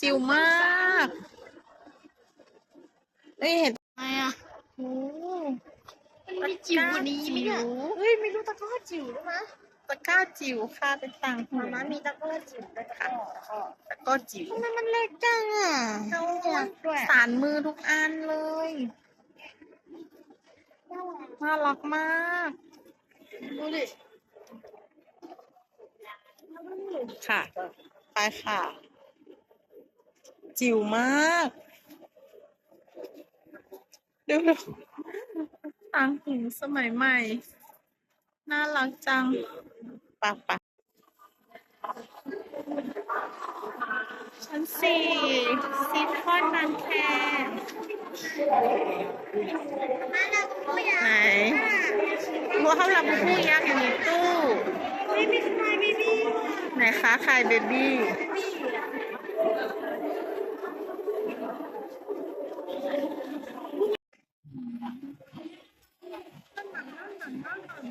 จิ๋วมากเอ้ยเห็นทำไมอะโอ้มันมีจิ๋วกว่านี้ไหมเนี่ยเฮ้ยมีลูกตะกร้อจิ๋วด้วยนะตะกร้าจิ๋วค่ะเป็นต่างหูมาม่ามีตะกร้อจิ๋วด้วยตะกร้อแล้วก็ตะกร้อจิ๋วทำไมมันเล็กจังอะเอาอยากด้วยสารมือทุกอันเลยน่ารักมากดูดิค่ะ ไปค่ะ จิ๋วมากดูดูต่างหูสมัยใหม่ น่ารักจังปะปะชั้นสี่ซีคอนนันแคร์มาแล้วผู้ใหญ่ไหนวัวเขารับผู้ยักษ์อยู่ในตู้ไม่มีใครไม่มีไหนคะใครเบบี้ เ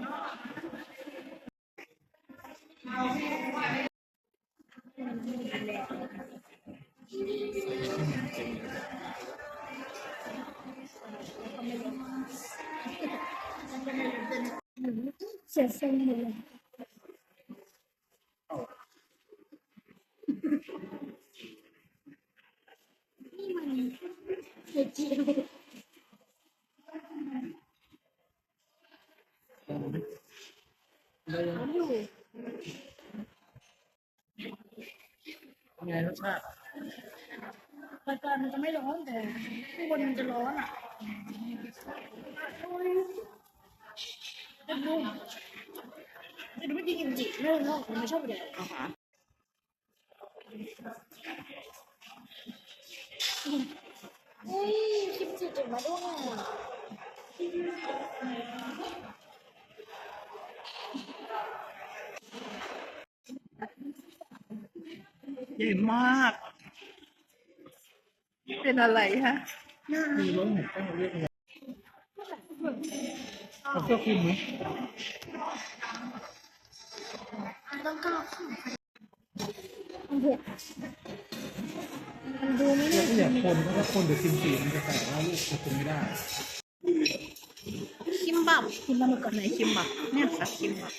สียทรงเลยนี่มันเด็กจิ๋ว ไงรสชาติรายการมันจะไม่ร้อนแต่ข้างบนมันจะร้อนอะจะดูจะดูไม่ดีกิมจิไม่ร้อนมันไม่ชอบเลยอ่าฮะอุ้ยกิมจิเก็บมาด้วย ใหญ่มาก เป็นอะไรฮะมีรสเห็ดต้องเรียกไงเอาเสื้อคลุมไหมอันต้องก้าวขึ้นมันเผ็ดมันดูไม่เราน่าก็อยากคนเพราะถ้าคนเดี๋ยวกินสีมันจะแตกแล้วลูกจะกินไม่ได้คิมบับคิมบับกับไหนคิมบับเนี่ยค่ะคิมบับ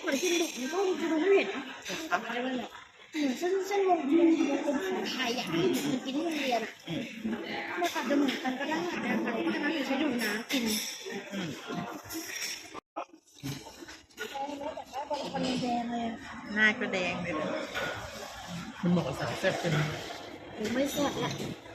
เหมือนกินดุมันก็จะดูไม่เผ็ดนะนะคะอะไรแบบเหมือนเส้นเส้นวงวงวงกลมของไทยอะที่เหมือนมันกินที่โรงเรียนอะมันอาจจะเหมือนกันก็ได้นะคะเพราะฉะนั้นหนูใช้ดูน้ำกินอืมแต่ว่าบางคนแดงเลยหน้าก็แดงเลยมันเหมาะกับสาวแซ่บใช่ไหมหนูไม่แซ่บละอ